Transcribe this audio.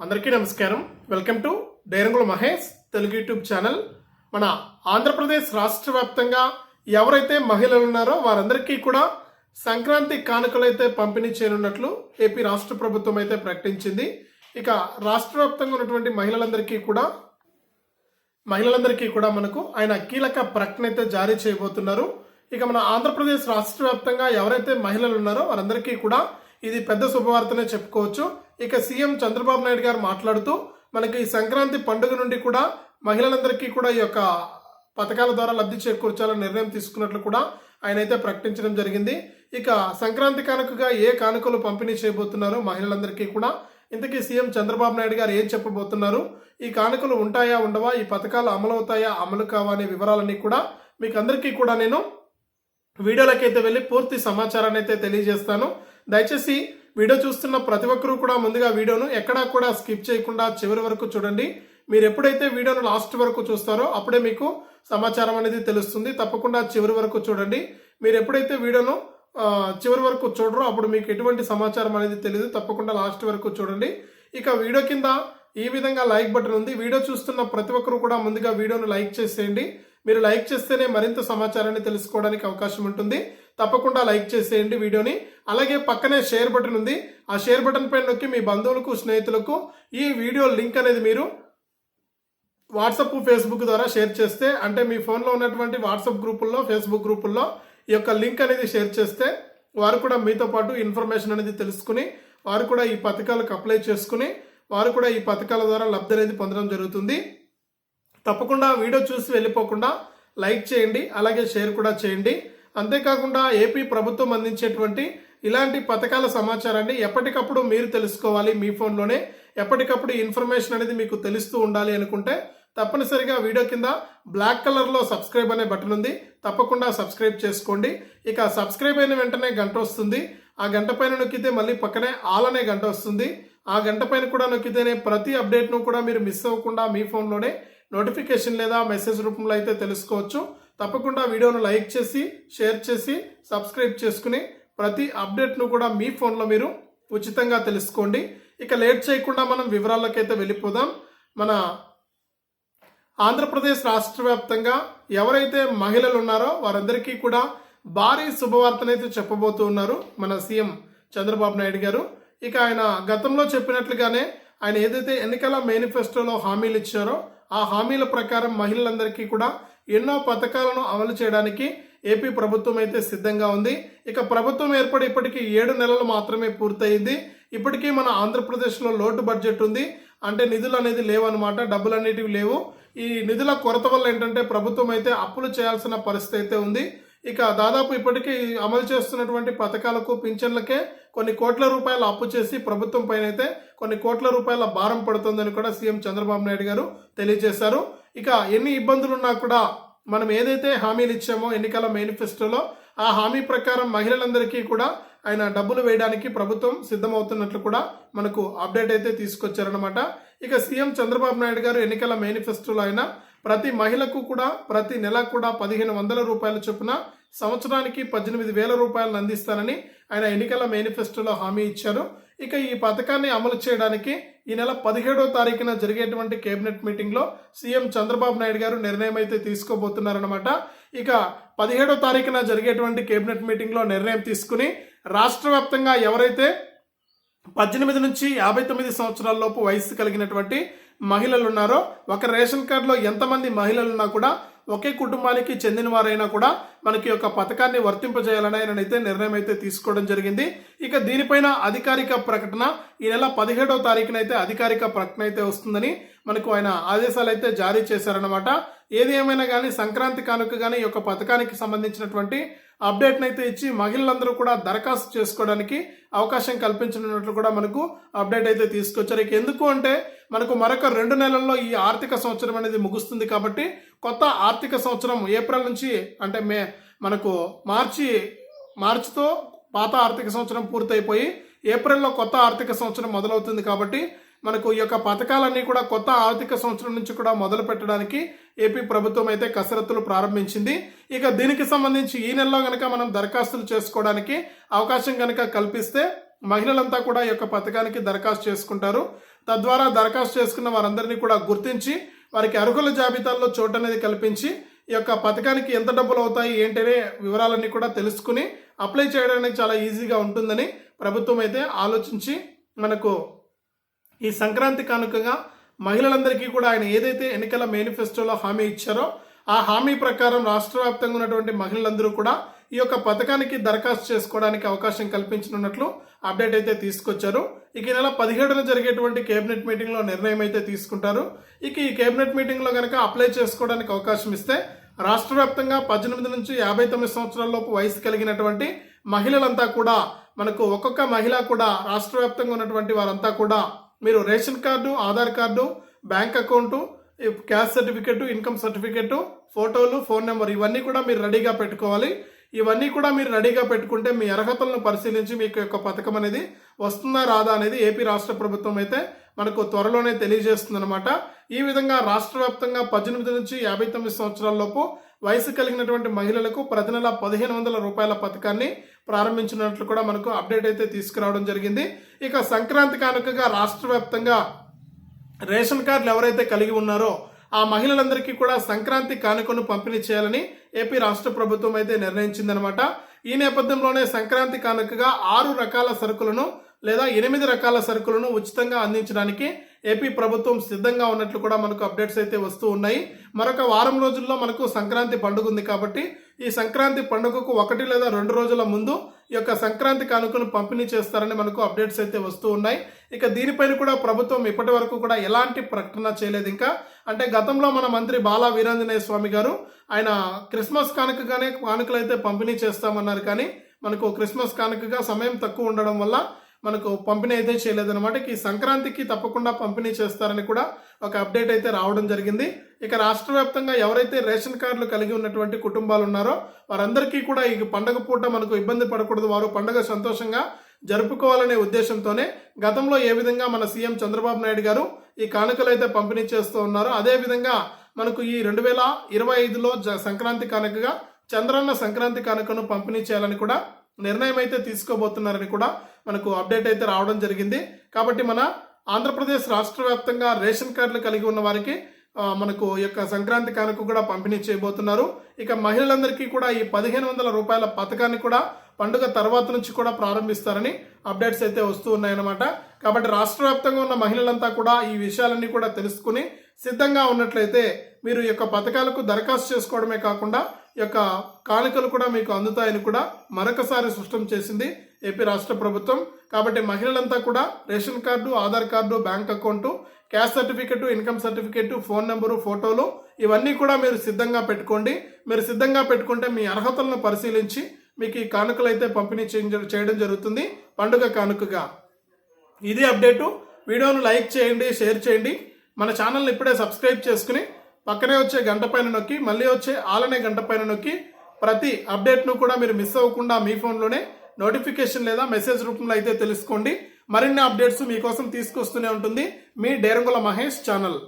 అందరికీ నమస్కారం. Welcome to డైరంగుల మహేష్ తెలుగు యూట్యూబ్ ఛానల్. మన ఆంధ్రప్రదేశ్ రాష్ట్ర వ్యాప్తంగా ఎవరైతే మహిళలు ఉన్నారో వారందరికీ కూడా సంక్రాంతి కానుకలు అయితే పంపిణీ చేయనున్నట్లు ఏపీ రాష్ట్ర ప్రభుత్వం అయితే ప్రకటించింది. ఇక రాష్ట్ర వ్యాప్తంగా ఉన్నటువంటి మహిళలందరికీ కూడా మహిళలందరికీ కూడా మనకు ఆయన కీలక ప్రకటన అయితే జారీ చేయబోతున్నారు. ఇక మన ఆంధ్రప్రదేశ్ రాష్ట్ర వ్యాప్తంగా ఎవరైతే మహిళలు ఉన్నారో వారందరికీ కూడా ఇది పెద్ద శుభవార్తనే చెప్పుకోవచ్చు. ఇక సీఎం చంద్రబాబు నాయుడు గారు మాట్లాడుతూ మనకి ఈ సంక్రాంతి పండుగ నుండి కూడా మహిళలందరికీ కూడా ఈ యొక్క పథకాల ద్వారా లబ్ధి చేకూర్చాలని నిర్ణయం తీసుకున్నట్లు కూడా ఆయన అయితే ప్రకటించడం జరిగింది. ఇక సంక్రాంతి కానుకగా ఏ కానుకలు పంపిణీ చేయబోతున్నారో మహిళలందరికీ కూడా? ఇంతకీ సీఎం చంద్రబాబు నాయుడు గారు ఏం చెప్పబోతున్నారు? ఈ కానుకలు ఉంటాయా ఉండవా? ఈ పథకాలు అమలు అవుతాయా అమలు కావా అనే వివరాలన్నీ కూడా మీకు అందరికీ కూడా నేను వీడియోలకైతే వెళ్ళి పూర్తి సమాచారాన్ని అయితే తెలియజేస్తాను. దయచేసి వీడియో చూస్తున్న ప్రతి ఒక్కరూ కూడా ముందుగా వీడియోను ఎక్కడా కూడా స్కిప్ చేయకుండా చివరి వరకు చూడండి. మీరు ఎప్పుడైతే వీడియోను లాస్ట్ వరకు చూస్తారో అప్పుడే మీకు సమాచారం అనేది తెలుస్తుంది. తప్పకుండా చివరి వరకు చూడండి. మీరు ఎప్పుడైతే వీడియోను చివరి వరకు చూడరో అప్పుడు మీకు ఎటువంటి సమాచారం అనేది తెలియదు. తప్పకుండా లాస్ట్ వరకు చూడండి. ఇక వీడియో కింద ఈ విధంగా లైక్ బటన్ ఉంది. వీడియో చూస్తున్న ప్రతి ఒక్కరు కూడా ముందుగా వీడియోను లైక్ చేసేయండి. మీరు లైక్ చేస్తేనే మరింత సమాచారాన్ని తెలుసుకోవడానికి అవకాశం ఉంటుంది. తప్పకుండా లైక్ చేసేయండి వీడియోని. అలాగే పక్కనే షేర్ బటన్ ఉంది. ఆ షేర్ బటన్ పైన నొక్కి మీ బంధువులకు స్నేహితులకు ఈ వీడియో లింక్ అనేది మీరు వాట్సప్ ఫేస్బుక్ ద్వారా షేర్ చేస్తే అంటే మీ ఫోన్లో ఉన్నటువంటి వాట్సాప్ గ్రూపుల్లో ఫేస్బుక్ గ్రూపుల్లో ఈ యొక్క లింక్ అనేది షేర్ చేస్తే వారు కూడా మీతో పాటు ఇన్ఫర్మేషన్ అనేది తెలుసుకుని వారు కూడా ఈ పథకాలకు అప్లై చేసుకుని వారు కూడా ఈ పథకాల ద్వారా లబ్ధి అనేది పొందడం జరుగుతుంది. తప్పకుండా వీడియో చూసి వెళ్ళిపోకుండా లైక్ చేయండి అలాగే షేర్ కూడా చేయండి. అంతేకాకుండా ఏపీ ప్రభుత్వం అందించేటువంటి ఇలాంటి పథకాల సమాచారాన్ని ఎప్పటికప్పుడు మీరు తెలుసుకోవాలి మీ ఫోన్లోనే. ఎప్పటికప్పుడు ఇన్ఫర్మేషన్ అనేది మీకు తెలుస్తూ ఉండాలి అనుకుంటే తప్పనిసరిగా వీడియో కింద బ్లాక్ కలర్లో సబ్స్క్రైబ్ అనే బటన్ ఉంది. తప్పకుండా సబ్స్క్రైబ్ చేసుకోండి. ఇక సబ్స్క్రైబ్ అయిన వెంటనే గంట వస్తుంది. ఆ గంట పైన నొక్కితే మళ్ళీ పక్కనే ఆల్ అనే గంట వస్తుంది. ఆ గంట పైన కూడా నొక్కితేనే ప్రతి అప్డేట్ను కూడా మీరు మిస్ అవ్వకుండా మీ ఫోన్లోనే నోటిఫికేషన్ లేదా మెసేజ్ రూపంలో అయితే తెలుసుకోవచ్చు. తప్పకుండా వీడియోను లైక్ చేసి షేర్ చేసి సబ్స్క్రైబ్ చేసుకుని ప్రతి అప్డేట్ను కూడా మీ ఫోన్లో మీరు ఉచితంగా తెలుసుకోండి. ఇక లేట్ చేయకుండా మనం వివరాల్లోకైతే వెళ్ళిపోదాం. మన ఆంధ్రప్రదేశ్ రాష్ట్ర వ్యాప్తంగా ఎవరైతే మహిళలు ఉన్నారో వారందరికీ కూడా భారీ శుభవార్తనైతే చెప్పబోతూ ఉన్నారు మన సీఎం చంద్రబాబు నాయుడు గారు. ఇక ఆయన గతంలో చెప్పినట్లుగానే ఆయన ఏదైతే ఎన్నికల మేనిఫెస్టోలో హామీలు ఇచ్చారో ఆ హామీల ప్రకారం మహిళలందరికీ కూడా ఎన్నో పథకాలను అమలు చేయడానికి ఏపీ ప్రభుత్వం అయితే సిద్ధంగా ఉంది. ఇక ప్రభుత్వం ఏర్పడి ఇప్పటికీ ఏడు నెలలు మాత్రమే పూర్తయింది. ఇప్పటికీ మన ఆంధ్రప్రదేశ్లో లోటు బడ్జెట్ ఉంది. అంటే నిధులు అనేది లేవన్నమాట. డబ్బులు అనేటివి లేవు. ఈ నిధుల కొరత వల్ల ఏంటంటే ప్రభుత్వం అయితే అప్పులు చేయాల్సిన పరిస్థితి అయితే ఉంది. ఇక దాదాపు ఇప్పటికీ అమలు చేస్తున్నటువంటి పథకాలకు పింఛన్లకే కొన్ని కోట్ల రూపాయల అప్పు చేసి ప్రభుత్వం పైన అయితే కొన్ని కోట్ల రూపాయల భారం పడుతుందని కూడా సీఎం చంద్రబాబు నాయుడు గారు తెలియజేశారు. ఇక ఎన్ని ఇబ్బందులున్నా కూడా మనం ఏదైతే హామీలు ఇచ్చామో ఎన్నికల మేనిఫెస్టోలో ఆ హామీ ప్రకారం మహిళలందరికీ కూడా ఆయన డబ్బులు వేయడానికి ప్రభుత్వం సిద్ధమవుతున్నట్లు కూడా మనకు అప్డేట్ అయితే తీసుకొచ్చారనమాట ఇక సీఎం చంద్రబాబు నాయుడు గారు ఎన్నికల మేనిఫెస్టోలో ఆయన ప్రతి మహిళకు కూడా ప్రతి నెల కూడా పదిహేను వందల రూపాయల చొప్పున సంవత్సరానికి పద్దెనిమిది వేల రూపాయలను అందిస్తానని ఆయన ఎన్నికల మేనిఫెస్టోలో హామీ ఇచ్చారు. ఇక ఈ పథకాన్ని అమలు చేయడానికి ఈ నెల పదిహేడో తారీఖున జరిగేటువంటి కేబినెట్ మీటింగ్లో సీఎం చంద్రబాబు నాయుడు గారు నిర్ణయం అయితే తీసుకోబోతున్నారనమాట ఇక పదిహేడో తారీఖున జరిగేటువంటి కేబినెట్ మీటింగ్లో నిర్ణయం తీసుకుని రాష్ట్ర వ్యాప్తంగా ఎవరైతే పద్దెనిమిది నుంచి యాభై తొమ్మిది సంవత్సరాల లోపు వయస్సు కలిగినటువంటి మహిళలు ఉన్నారో ఒక రేషన్ కార్డులో ఎంతమంది మహిళలు ఉన్నా కూడా ఒకే కుటుంబానికి చెందిన వారైనా కూడా మనకి యొక్క పథకాన్ని వర్తింపజేయాలని ఆయన అయితే నిర్ణయం అయితే తీసుకోవడం జరిగింది. ఇక దీనిపైన అధికారిక ప్రకటన ఈ నెల పదిహేడవ తారీఖున అయితే అధికారిక ప్రకటన అయితే వస్తుందని మనకు ఆయన ఆదేశాలు అయితే జారీ చేశారనమాట ఏది ఏమైనా కానీ సంక్రాంతి కానుక కానీ ఈ యొక్క పథకానికి సంబంధించినటువంటి అప్డేట్ని అయితే ఇచ్చి మహిళలందరూ కూడా దరఖాస్తు చేసుకోవడానికి అవకాశం కల్పించనున్నట్లు కూడా మనకు అప్డేట్ అయితే తీసుకొచ్చారు. ఇక ఎందుకు అంటే మనకు మరొక రెండు నెలల్లో ఈ ఆర్థిక సంవత్సరం అనేది ముగుస్తుంది కాబట్టి కొత్త ఆర్థిక సంవత్సరం ఏప్రిల్ నుంచి అంటే మే మనకు మార్చి మార్చితో పాత ఆర్థిక సంవత్సరం పూర్తయిపోయి ఏప్రిల్లో కొత్త ఆర్థిక సంవత్సరం మొదలవుతుంది కాబట్టి మనకు ఈ యొక్క పథకాలన్నీ కూడా కొత్త ఆర్థిక సంవత్సరం నుంచి కూడా మొదలు పెట్టడానికి ఏపీ ప్రభుత్వం అయితే కసరత్తులు ప్రారంభించింది. ఇక దీనికి సంబంధించి ఈ నెలలో కనుక మనం దరఖాస్తులు చేసుకోవడానికి అవకాశం కనుక కల్పిస్తే మహిళలంతా కూడా ఈ యొక్క పథకానికి దరఖాస్తు చేసుకుంటారు. తద్వారా దరఖాస్తు చేసుకున్న వారందరినీ కూడా గుర్తించి వారికి అర్హుల జాబితాల్లో చోటు అనేది కల్పించి ఈ యొక్క పథకానికి ఎంత డబ్బులు అవుతాయి ఏంటనే వివరాలన్నీ కూడా తెలుసుకుని అప్లై చేయడానికి చాలా ఈజీగా ఉంటుందని ప్రభుత్వం అయితే ఆలోచించి మనకు ఈ సంక్రాంతి కానుకగా మహిళలందరికీ కూడా ఆయన ఏదైతే ఎన్నికల మేనిఫెస్టోలో హామీ ఇచ్చారో ఆ హామీ ప్రకారం రాష్ట్ర వ్యాప్తంగా ఉన్నటువంటి మహిళలందరూ కూడా ఈ యొక్క పథకానికి దరఖాస్తు చేసుకోవడానికి అవకాశం కల్పించనున్నట్లు అప్డేట్ అయితే తీసుకొచ్చారు. ఇక ఈ నెల పదిహేడున జరిగేటువంటి కేబినెట్ మీటింగ్లో నిర్ణయం అయితే తీసుకుంటారు. ఇక ఈ కేబినెట్ మీటింగ్లో కనుక అప్లై చేసుకోవడానికి అవకాశం ఇస్తే రాష్ట్ర వ్యాప్తంగా పద్దెనిమిది నుంచి యాభై తొమ్మిది సంవత్సరాల లోపు వయసు కలిగినటువంటి మహిళలంతా కూడా మనకు ఒక్కొక్క మహిళ కూడా రాష్ట్ర వ్యాప్తంగా ఉన్నటువంటి వారంతా కూడా మీరు ration card Aadhaar card bank account cash caste certificate income certificate ఫోటోలు ఫోన్ నెంబర్ ఇవన్నీ కూడా మీరు రెడీగా పెట్టుకోవాలి. ఇవన్నీ కూడా మీరు రెడీగా పెట్టుకుంటే మీ అర్హతలను పరిశీలించి మీకు యొక్క పథకం అనేది వస్తుందా రాదా అనేది ఏపీ రాష్ట్ర ప్రభుత్వం అయితే మనకు త్వరలోనే తెలియజేస్తుందన్నమాట. ఈ విధంగా రాష్ట్ర వ్యాప్తంగా పద్దెనిమిది నుంచి యాభై తొమ్మిది సంవత్సరాల లోపు వయసు కలిగినటువంటి మహిళలకు ప్రతి నెల పదిహేను వందల రూపాయల పథకాన్ని ప్రారంభించినట్లు కూడా మనకు అప్డేట్ అయితే తీసుకురావడం జరిగింది. ఇక సంక్రాంతి కానుకగా రాష్ట్ర వ్యాప్తంగా రేషన్ కార్డులు ఎవరైతే కలిగి ఉన్నారో ఆ మహిళలందరికీ కూడా సంక్రాంతి కానుకను పంపిణీ చేయాలని ఏపీ రాష్ట్ర ప్రభుత్వం అయితే నిర్ణయించిందనమాట. ఈ నేపథ్యంలోనే సంక్రాంతి కానుకగా ఆరు రకాల సరుకులను లేదా ఎనిమిది రకాల సరుకులను ఉచితంగా అందించడానికి ఏపీ ప్రభుత్వం సిద్ధంగా ఉన్నట్లు కూడా మనకు అప్డేట్స్ అయితే వస్తూ ఉన్నాయి. మరొక వారం రోజుల్లో మనకు సంక్రాంతి పండుగ ఉంది కాబట్టి ఈ సంక్రాంతి పండుగకు ఒకటి లేదా రెండు రోజుల ముందు ఈ యొక్క సంక్రాంతి కానుకను పంపిణీ చేస్తారని మనకు అప్డేట్స్ అయితే వస్తూ ఉన్నాయి. ఇక దీనిపైన కూడా ప్రభుత్వం ఇప్పటి వరకు కూడా ఎలాంటి ప్రకటన చేయలేదు ఇంకా. అంటే గతంలో మన మంత్రి బాలా వీరాంజనేయ స్వామి గారు ఆయన క్రిస్మస్ కానుకగానే కానుకలు అయితే పంపిణీ చేస్తామన్నారు కానీ మనకు క్రిస్మస్ కానుకగా సమయం తక్కువ ఉండడం వల్ల మనకు పంపిణీ అయితే చేయలేదన్నమాట. ఈ సంక్రాంతికి తప్పకుండా పంపిణీ చేస్తారని కూడా ఒక అప్డేట్ అయితే రావడం జరిగింది. ఇక రాష్ట్ర వ్యాప్తంగా ఎవరైతే రేషన్ కార్డులు కలిగి ఉన్నటువంటి కుటుంబాలు ఉన్నారో వారందరికీ కూడా ఈ పండగ పూట మనకు ఇబ్బంది పడకూడదు. వారు పండగ సంతోషంగా జరుపుకోవాలనే ఉద్దేశంతోనే గతంలో ఏ విధంగా మన సీఎం చంద్రబాబు నాయుడు గారు ఈ కానుకలు అయితే పంపిణీ చేస్తూ ఉన్నారో అదేవిధంగా మనకు ఈ రెండు వేల ఇరవై ఐదులో జ- సంక్రాంతి కానుకగా చంద్రన్న సంక్రాంతి కానుకను పంపిణీ చేయాలని కూడా నిర్ణయం అయితే తీసుకోబోతున్నారని కూడా మనకు అప్డేట్ అయితే రావడం జరిగింది. కాబట్టి మన ఆంధ్రప్రదేశ్ రాష్ట్ర వ్యాప్తంగా రేషన్ కార్డులు కలిగి ఉన్న వారికి మనకు యొక్క సంక్రాంతి కానుక కూడా పంపిణీ చేయబోతున్నారు. ఇక మహిళలందరికీ కూడా ఈ పదిహేను వందల రూపాయల పథకాన్ని కూడా పండుగ తర్వాత నుంచి కూడా ప్రారంభిస్తారని అప్డేట్స్ అయితే వస్తూ ఉన్నాయన్నమాట. కాబట్టి రాష్ట్ర వ్యాప్తంగా ఉన్న మహిళలంతా కూడా ఈ విషయాలన్నీ కూడా తెలుసుకుని సిద్ధంగా ఉన్నట్లయితే మీరు యొక్క పథకాలకు దరఖాస్తు చేసుకోవడమే కాకుండా యొక్క కానుకలు కూడా మీకు అందుతాయని కూడా మరొకసారి స్పష్టం చేసింది ఏపీ రాష్ట్ర ప్రభుత్వం. కాబట్టి మహిళలంతా కూడా ration card Aadhaar card bank account cash certificate income certificate phone number ఫోటోలు ఇవన్నీ కూడా మీరు సిద్ధంగా పెట్టుకోండి. మీరు సిద్ధంగా పెట్టుకుంటే మీ అర్హతలను పరిశీలించి మీకు ఈ కానుకలు అయితే పంపిణీ చేయడం జరుగుతుంది. పండుగ కానుకగా. ఇది అప్డేటు. వీడియోను లైక్ చేయండి షేర్ చేయండి. మన ఛానల్ని ఇప్పుడే సబ్స్క్రైబ్ చేసుకుని పక్కనే వచ్చే గంట పైన నొక్కి మళ్ళీ వచ్చే ఆలనే గంట పైన నొక్కి ప్రతి అప్డేట్ను కూడా మీరు మిస్ అవ్వకుండా మీ ఫోన్లోనే నోటిఫికేషన్ లేదా మెసేజ్ రూపంలో అయితే తెలుసుకోండి. మరిన్ని అప్డేట్స్ మీకోసం తీసుకొస్తూనే ఉంటుంది మీ డేరంగుల మహేష్ ఛానల్.